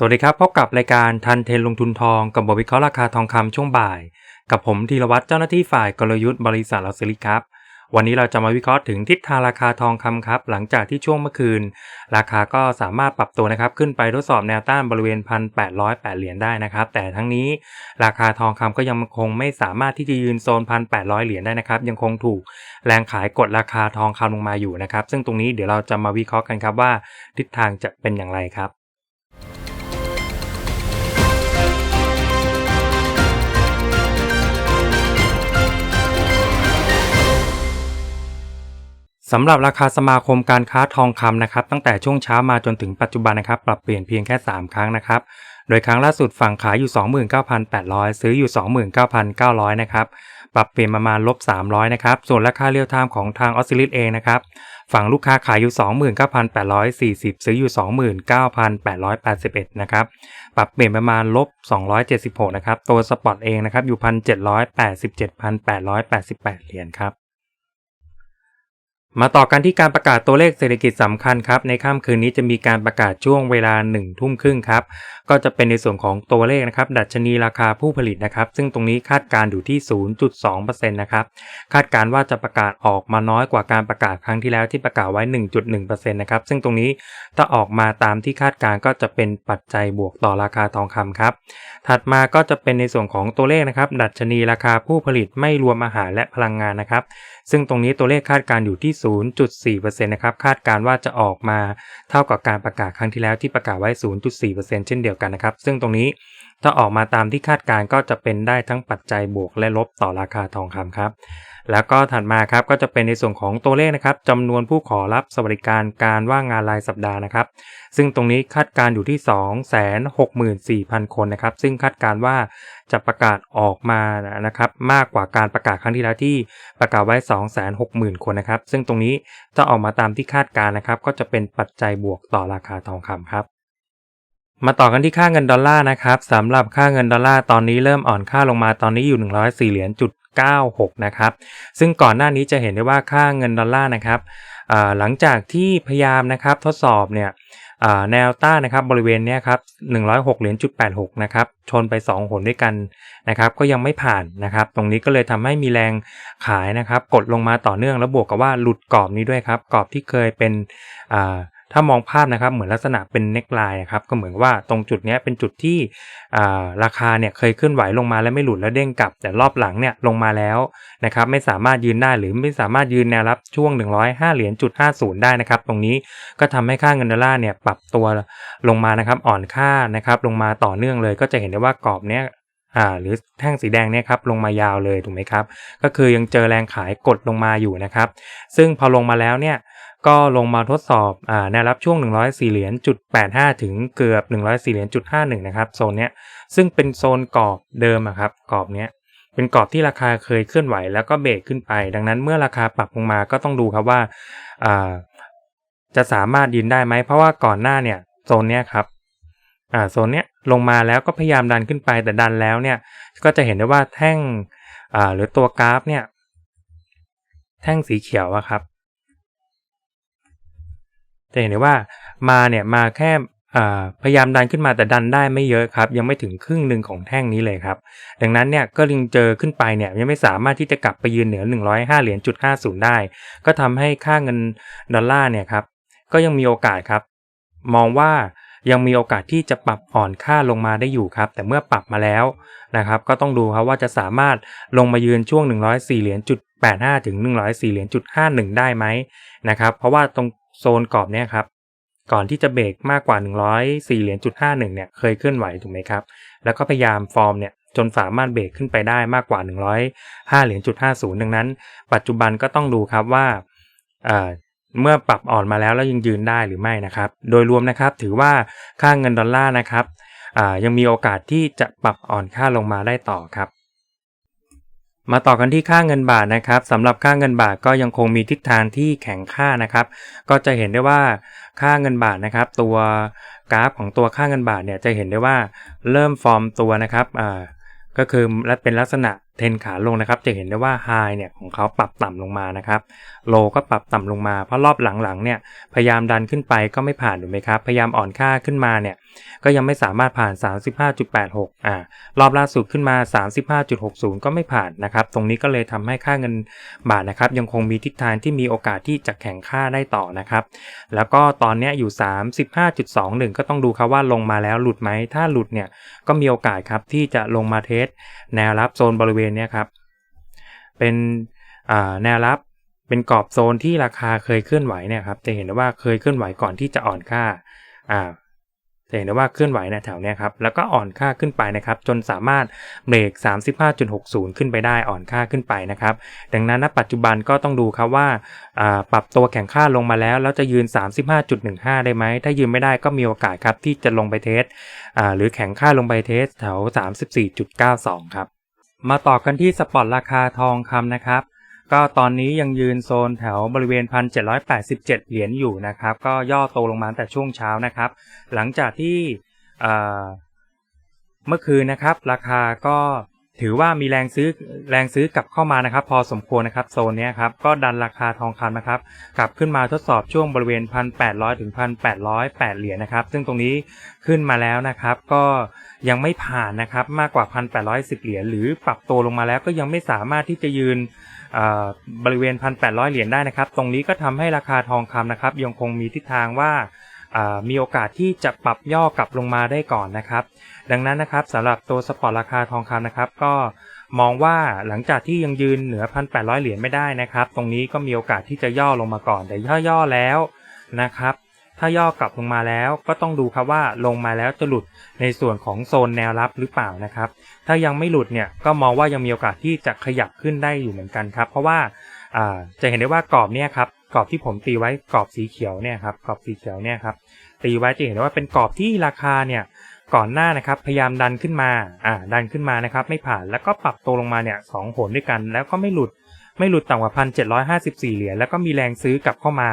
สวัสดีครับ พบกับรายการทันเทนลงทุนทองกับบทวิเคราะห์ราคาทองคำช่วงบ่าย กับผมธีรวัตรเจ้าหน้าที่ฝ่ายกลยุทธ์บริษัทลอสซิลิครับ วันนี้เราจะมาวิเคราะห์ถึงทิศทางราคาทองคำครับ หลังจากที่ช่วงเมื่อคืน ราคาก็สามารถปรับตัวนะครับ ขึ้นไปทดสอบแนวต้านบริเวณ 1,808 เหรียญได้นะครับ แต่ทั้งนี้ราคาทองคำก็ยังคงไม่สามารถที่จะยืนโซน 1,800 เหรียญได้นะครับ ยังคงถูกแรงขายกดราคาทองคำลงมาอยู่นะครับ ซึ่งตรงนี้เดี๋ยวเราจะมาวิเคราะห์กันครับว่า ทิศทางจะเป็นอย่างไรครับ สำหรับราคาสมาคมการค้าทองคำนะครับตั้งแต่ช่วงเช้ามาจนถึงปัจจุบันนะครับปรับเปลี่ยนเพียงแค่ 3 ครั้งนะครับโดยครั้งล่าสุดฝั่งขายอยู่ 29,800 ซื้ออยู่ 29,900 นะครับ ปรับเปลี่ยนประมาณลบ 300 นะครับ ส่วนราคาเรียลไทม์ของทางออสซิลิสเองนะครับ ฝั่งลูกค้าขายอยู่ 29,840 ซื้ออยู่ 29,881 นะครับ ปรับเปลี่ยนประมาณลบ 276 นะครับ ตัวสปอตเองนะครับอยู่ 1,787,888 เหรียญครับ มาต่อกันที่การประกาศตัวเลขเศรษฐกิจสำคัญครับในค่ำคืนนี้จะมีการประกาศช่วงเวลา1ทุ่มครึ่งครับก็จะเป็นในส่วนของตัวเลขนะครับดัชนีราคาผู้ผลิตนะครับซึ่งตรงนี้คาดการณ์อยู่ที่ 0.2%นะครับคาดการณ์ว่าจะประกาศออกมาน้อยกว่าการประกาศครั้งที่แล้วที่ประกาศไว้ 1.1%นะครับซึ่งตรงนี้ถ้าออกมาตามที่คาดการณ์ก็จะเป็นปัจจัยบวกต่อราคาทองคำครับถัดมาก็จะเป็นในส่วนของตัวเลขนะครับดัชนีราคาผู้ผลิตไม่รวมอาหารและพลังงานนะครับ ซึ่งตรงนี้ตัวเลขคาดการณ์อยู่ที่ 0.4%นะครับ คาดการณ์ว่าจะออกมาเท่ากับการประกาศครั้งที่แล้วที่ประกาศไว้ 0.4%เช่นเดียวกันนะครับ ซึ่งตรงนี้ถ้าออกมาตามที่คาดการก็จะเป็นได้ทั้งปัจจัยบวกและลบต่อราคาทองคำครับ แล้วก็ถัดมาครับก็จะเป็นในส่วนของตัวเลขนะครับจำนวนผู้ขอรับสวัสดิการการว่างงานรายสัปดาห์นะครับ ซึ่งตรงนี้คาดการอยู่ที่ 264,000 คนนะครับ ซึ่งคาดการว่าจะประกาศออกมานะครับมากกว่าการประกาศครั้งที่แล้วที่ประกาศไว้ 260,000 คนนะครับ ซึ่งตรงนี้ถ้าออกมาตามที่คาดการนะครับ ก็จะเป็นปัจจัยบวกต่อราคาทองคำครับ มาต่อกันที่ค่าเงินดอลลาร์นะครับสำหรับค่าเงินดอลลาร์ตอนนี้เริ่มอ่อนค่าลงมาตอนนี้อยู่ 104 เหรียญจุด96 นะครับ ซึ่งก่อนหน้านี้จะเห็นได้ว่าค่าเงินดอลลาร์นะครับหลังจากที่พยายามนะครับทดสอบเนี่ยแนวต้านนะครับบริเวณนี้ครับ106เหรียญจุด86 นะครับ ชนไป 2 หนด้วยกันนะครับ ก็ยังไม่ผ่านนะครับ ตรงนี้ก็เลยทำให้มีแรงขายนะครับ กดลงมาต่อเนื่องแล้วบวกกับว่าหลุดกรอบนี้ด้วยครับ กรอบที่เคยเป็น ถ้ามองภาพนะครับเหมือนลักษณะเป็นเน็กไลน์ครับก็เหมือนว่าตรงจุดนี้เป็นจุดที่ราคาเนี่ยเคยขึ้นไหวลงมาแล้วไม่หลุดแล้วเด้งกลับ แต่รอบหลังเนี่ยลงมาแล้วนะครับไม่สามารถยืนได้หรือไม่สามารถยืนแนวรับช่วง 105เหรียญจุด50 ได้นะครับ ตรงนี้ก็ทำให้ค่าเงินดอลลาร์เนี่ยปรับตัวลงมานะครับอ่อนค่านะครับลงมาต่อเนื่องเลย ก็จะเห็นได้ว่ากรอบเนี้ยอ่าหรือแท่งสีแดงเนี่ยครับลงมายาวเลยถูกไหมครับ ก็คือยังเจอแรงขายกดลงมาอยู่นะครับ ซึ่งพอลงมาแล้วเนี่ย ก็ลงมาทดสอบอแนวรับช่วง 104 เหรียญจุด85 ถึงเกือบ 104 เหรียญจุด51 นะครับโซนเนี้ยซึ่งเป็นโซนกรอบเดิมอะครับกรอบเนี้ยเป็นกรอบที่ราคาเคยเคลื่อนไหวแล้วก็เบรกขึ้นไป ดังนั้นเมื่อราคาปรับลงมาก็ต้องดูครับว่าอ่าจะสามารถยืนได้ไหมเพราะว่าก่อนหน้าเนี่ยโซนเนี้ยครับอ่าโซนเนี้ยลงมาแล้วก็พยายามดันขึ้นไปแต่ดันแล้วเนี่ย ก็จะเห็นได้ว่าแท่งอ่าหรือตัวกราฟเนี่ย แท่งสีเขียวอะครับ จะเห็นได้ว่ามาเนี่ยมาแค่พยายามดันขึ้นมาแต่ดันได้ไม่เยอะครับ ยังไม่ถึงครึ่งหนึ่งของแท่งนี้เลยครับ ดังนั้นเนี่ยก็ยังเจอขึ้นไปเนี่ยยังไม่สามารถที่จะกลับไปยืนเหนือ 105 เหรียญจุด50 ได้ ก็ทำให้ค่าเงินดอลลาร์เนี่ยครับก็ยังมีโอกาสครับ มองว่ายังมีโอกาสที่จะปรับอ่อนค่าลงมาได้อยู่ครับ แต่เมื่อปรับมาแล้วนะครับก็ต้องดูครับว่าจะสามารถลงมายืนช่วง 104 เหรียญจุด85 ถึง 104 เหรียญจุด51 ได้ไหมนะครับเพราะว่าตรง โซนกรอบเนี่ยครับก่อนที่จะเบรกมากกว่า 104เหรียญจุด51เนี่ยเคยเคลื่อนไหวถูกไหมครับ แล้วก็พยายามฟอร์มเนี่ยจนสามารถเบรกขึ้นไปได้มากกว่า 105เหรียญจุด50ดังนั้น ปัจจุบันก็ต้องดูครับว่าเมื่อปรับอ่อนมาแล้วแล้วยังยืนได้หรือไม่นะครับ โดยรวมนะครับถือว่าค่าเงินดอลลาร์นะครับยังมีโอกาสที่จะปรับอ่อนค่าลงมาได้ต่อครับ มาต่อกันที่ค่าเงินบาทนะครับสำหรับค่าเงินบาทก็ยังคงมีทิศทางที่แข็งค่านะครับ ก็จะเห็นได้ว่าค่าเงินบาทนะครับ ตัวกราฟของตัวค่าเงินบาทเนี่ยจะเห็นได้ว่าเริ่มฟอร์มตัวนะครับอ่าก็คือและเป็นลักษณะ เทนขาลงนะครับ จะเห็นได้ว่าไฮเนี่ยของเขาปรับต่ำลงมานะครับโลก็ปรับต่ำลงมา เพราะรอบหลังๆเนี่ยพยายามดันขึ้นไปก็ไม่ผ่านถูกไหมครับ พยายามอ่อนค่าขึ้นมาเนี่ยก็ยังไม่สามารถผ่าน 35.86อ่ารอบล่าสุดขึ้นมา 35.60 ก็ไม่ผ่านนะครับ ตรงนี้ก็เลยทำให้ค่าเงินบาทนะครับ ยังคงมีทิศทางที่มีโอกาสที่จะแข่งค่าได้ต่อนะครับ แล้วก็ตอนนี้อยู่ 35.21 ก็ต้องดูครับว่าลงมาแล้วหลุดไหมถ้าหลุดเนี่ยก็มีโอกาสครับที่จะลงมาเทสแนวรับโซนบริเวณนี้ครับ เป็นแนวรับเป็นกรอบโซนที่ราคาเคยเคลื่อนไหวเนี่ยครับจะเห็นได้ว่าเคยเคลื่อนไหวก่อนที่จะอ่อนค่าอ่าจะเห็นได้ว่าเคลื่อนไหวในแถวนี้ครับแล้วก็อ่อนค่าขึ้นไปนะครับ จนสามารถเบรก 35.60 ขึ้นไปได้อ่อนค่าขึ้นไปนะครับ ดังนั้นณปัจจุบันก็ต้องดูครับว่าปรับตัวแข่งค่าลงมาแล้ว แล้วจะยืน 35.15 ได้ไหม ถ้ายืนไม่ได้ก็มีโอกาสครับที่จะลงไปเทสหรือแข่งค่าลงไปเทสแถว 34.92 ครับ มาต่อกันที่สปอตราคาทองคำนะครับ ก็ตอนนี้ยังยืนโซนแถวบริเวณ 1,787 เหรียญอยู่นะครับ ก็ย่อโตลงมาแต่ช่วงเช้านะครับ หลังจากที่เมื่อคืนนะครับ ราคาก็ ถือว่ามีแรงซื้อแรงซื้อกลับเข้ามานะครับ พอสมควรนะครับโซนนี้ครับก็ดันราคาทองคำนะครับกลับขึ้นมาทดสอบช่วงบริเวณ 1,800 ถึง 1,808 เหรียญนะครับ ซึ่งตรงนี้ขึ้นมาแล้วนะครับ ก็ยังไม่ผ่านนะครับมากกว่า 1,810 เหรียญหรือปรับตัวลงมาแล้วก็ยังไม่สามารถที่จะยืนบริเวณ 1,800 เหรียญได้นะครับ ตรงนี้ก็ทำให้ราคาทองคำนะครับยังคงมีทิศทางว่า มีโอกาสที่จะปรับย่อกลับลงมาได้ก่อนนะครับ ดังนั้นนะครับสำหรับตัวสปอร์ตราคาทองคำนะครับ ก็มองว่าหลังจากที่ยังยืนเหนือ 1,800 เหรียญไม่ได้นะครับ ตรงนี้ก็มีโอกาสที่จะย่อลงมาก่อน แต่ถ้าย่อแล้วนะครับ ถ้าย่อกลับลงมาแล้วก็ต้องดูครับว่าลงมาแล้วจะหลุดในส่วนของโซนแนวรับหรือเปล่านะครับ ถ้ายังไม่หลุดเนี่ยก็มองว่ายังมีโอกาสที่จะขยับขึ้นได้อยู่เหมือนกันครับ เพราะว่าจะเห็นได้ว่ากรอบเนี่ยครับ กรอบที่ผมตีไว้กรอบสีเขียวเนี่ยครับกรอบสีเขียวเนี่ยครับตีไว้จะเห็นได้ว่าเป็นกรอบที่ราคาเนี่ยก่อนหน้านะครับพยายามดันขึ้นมาอ่าดันขึ้นมานะครับไม่ผ่านแล้วก็ปรับตัวลงมาเนี่ยสองหนด้วยกัน แล้วก็ไม่หลุดไม่หลุดต่ำกว่าพันเจ็ดร้อยห้าสิบสี่เหรียญแล้วก็มีแรงซื้อกลับเข้ามา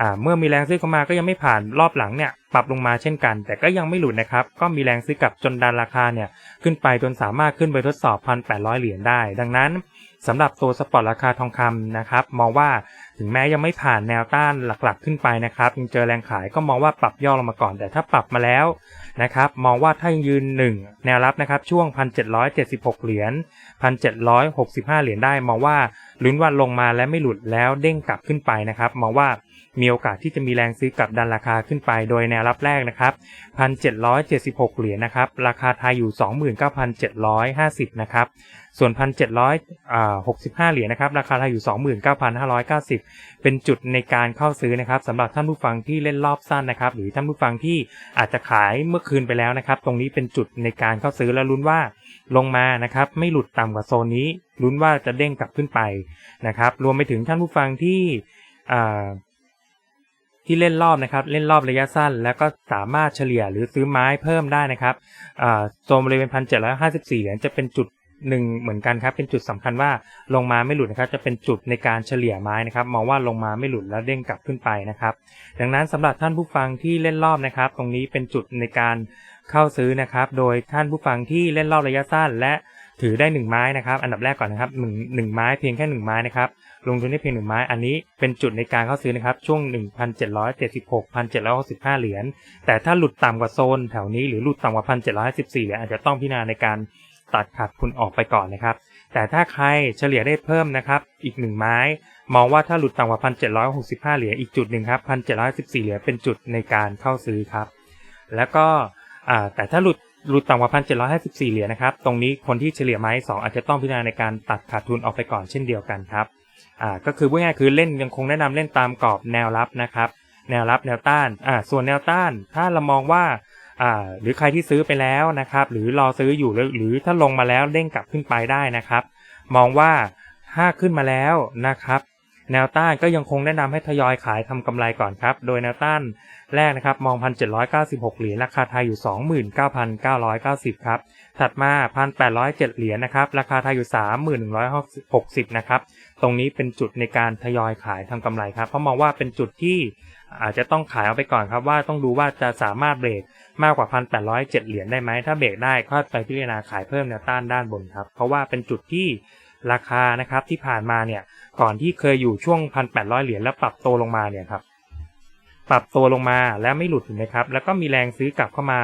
อ่าเมื่อมีแรงซื้อเข้ามาก็ยังไม่ผ่านรอบหลังเนี่ยปรับลงมาเช่นกัน แต่ก็ยังไม่หลุดนะครับก็มีแรงซื้อกลับจนดันราคาเนี่ยขึ้นไปจนสามารถขึ้นไปทดสอบ1,800เหรียญได้ ดังนั้นสำหรับตัวสปอร์ตราคาทองคำนะครับมองว่า ถึงแม้ยังไม่ผ่านแนวต้านหลักๆ ขึ้นไปนะครับยังเจอแรงขายก็มองว่าปรับย่อลงมาก่อน แต่ถ้าปรับมาแล้วนะครับมองว่าถ้ายืน 1 แนวรับนะครับช่วง 1,776 เหรียญ 1,765 เหรียญได้ มองว่าลุ้นว่าลงมาและไม่หลุดแล้วเด้งกลับขึ้นไปนะครับมองว่า มีโอกาสที่จะมีแรงซื้อกลับดันราคาขึ้นไปโดยแนวรับแรกนะครับ 1,776 เหรียญนะครับ ราคาไทยอยู่ 29,750 นะครับ ส่วน 1,765 เหรียญนะครับ ราคาไทยอยู่ 29,590 เป็นจุดในการเข้าซื้อนะครับสำหรับท่านผู้ฟังที่เล่นรอบสั้นนะครับ หรือท่านผู้ฟังที่อาจจะขายเมื่อคืนไปแล้วนะครับ ตรงนี้เป็นจุดในการเข้าซื้อและลุ้นว่าลงมานะครับ ไม่หลุดต่ำกว่าโซนนี้ลุ้นว่าจะเด้งกลับขึ้นไปนะครับ รวมไปถึงท่านผู้ฟังที่ ที่เล่นรอบนะครับ เล่นรอบระยะสั้น แล้วก็สามารถเฉลี่ยหรือซื้อไม้เพิ่มได้นะครับโซนบริเวณพันเจ็ดร้อยห้าสิบสี่เหรียญจะเป็นจุดหนึ่งเหมือนกันครับ เป็นจุดสำคัญว่าลงมาไม่หลุดนะครับ จะเป็นจุดในการเฉลี่ยไม้นะครับ มองว่าลงมาไม่หลุดแล้วเด้งกลับขึ้นไปนะครับ ดังนั้นสำหรับท่านผู้ฟังที่เล่นรอบนะครับ ตรงนี้เป็นจุดในการเข้าซื้อนะครับ โดยท่านผู้ฟังที่เล่นรอบระยะสั้น และ ถือได้ 1 ไม้นะครับ อันดับแรกก่อนนะครับหนึ่งหนึ่งไม้เพียงแค่ 1 ไม้นะครับ ลงทุนได้เพียงหนึ่งไม้ อันนี้เป็นจุดในการเข้าซื้อนะครับ ช่วง 1,776 1,765 เหรียญ แต่ถ้าหลุดต่ำกว่าโซนแถวนี้หรือหลุดต่ำกว่า 1,714เหรียญอาจจะต้องพิจารณาในการตัดขาดทุนออกไปก่อนนะครับ แต่ถ้าใครเฉลี่ยได้เพิ่มนะครับ อีกหนึ่งไม้ มองว่าถ้าหลุดต่ำกว่า 1,765 เหรียญ อีกจุดหนึ่งครับ1,714 เหรียญ เป็นจุดในการเข้าซื้อครับ แล้วก็แต่ถ้าหลุด หลุดต่ำกว่า1,754เหรียญนะครับ ตรงนี้คนที่เฉลี่ยไม้2องอาจจะต้องพิจารณาในการตัดขาดทุนออกไปก่อนเช่นเดียวกันครับ อ่า ก็คือพูดง่ายคือเล่นยังคงแนะนำเล่นตามกรอบแนวรับนะครับ แนวรับแนวต้าน อ่า ส่วนแนวต้าน ถ้าเรามองว่า อ่า หรือใครที่ซื้อไปแล้วนะครับ หรือรอซื้ออยู่หรือถ้าลงมาแล้วเด้งกลับขึ้นไปได้นะครับ มองว่าถ้าขึ้นมาแล้วนะครับ แนวต้านก็ยังคงแนะนำให้ทยอยขายทำกำไรก่อนครับ โดยแนวต้านแรกนะครับมอง 1,796 เหรียญราคาไทยอยู่ 29,990 ครับ ถัดมา 1,807 เหรียญนะครับราคาไทยอยู่ 31,160 นะครับ ตรงนี้เป็นจุดในการทยอยขายทำกำไรครับ เพราะมองว่าเป็นจุดที่อาจจะต้องขายเอาไปก่อนครับว่าต้องดูว่าจะสามารถเบรกมากกว่า 1,807 เหรียญได้ไหมถ้าเบรกได้ก็ไปพิจารณาขายเพิ่มแนวต้านด้านบนครับ เพราะว่าเป็นจุดที่ ราคานะครับที่ผ่านมาเนี่ยก่อนที่เคยอยู่ช่วง 1,800 เหรียญแล้วปรับตัวลงมาเนี่ยครับปรับตัวลงมาแล้วไม่หลุดถูกไหมครับ แล้วก็มีแรงซื้อกลับเข้ามา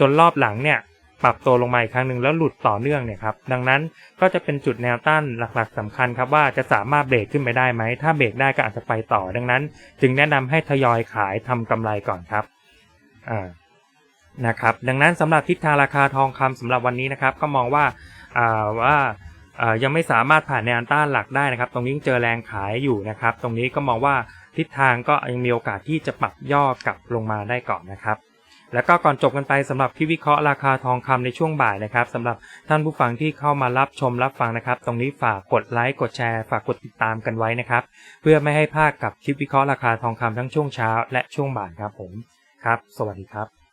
จนรอบหลังเนี่ยปรับตัวลงมาอีกครั้งหนึ่งแล้วหลุดต่อเนื่องเนี่ยครับดังนั้นก็จะเป็นจุดแนวต้านหลักๆสำคัญครับว่าจะสามารถเบรกขึ้นไปได้ไหม ถ้าเบรกได้ก็อาจจะไปต่อ ดังนั้น จึงแนะนำให้ทยอยขายทำกำไรก่อนครับอ่านะครับดังนั้นสำหรับทิศทางราคาทองคำสำหรับวันนี้นะครับ ก็มองว่าอ่าว่า ยังไม่สามารถผ่านแนวต้านหลักได้นะครับ ตรงนี้เจอแรงขายอยู่นะครับ ตรงนี้ก็มองว่าทิศทางก็ยังมีโอกาสที่จะปรับย่อกลับลงมาได้ก่อนนะครับแล้วก็ก่อนจบกันไปสำหรับที่วิเคราะห์ราคาทองคำในช่วงบ่ายนะครับสำหรับท่านผู้ฟังที่เข้ามารับชมรับฟังนะครับ ตรงนี้ฝากกดไลค์กดแชร์ฝากกดติดตามกันไว้นะครับ เพื่อไม่ให้พลาดกับคลิปวิเคราะห์ราคาทองคำทั้งช่วงเช้าและช่วงบ่ายครับผมครับ สวัสดีครับ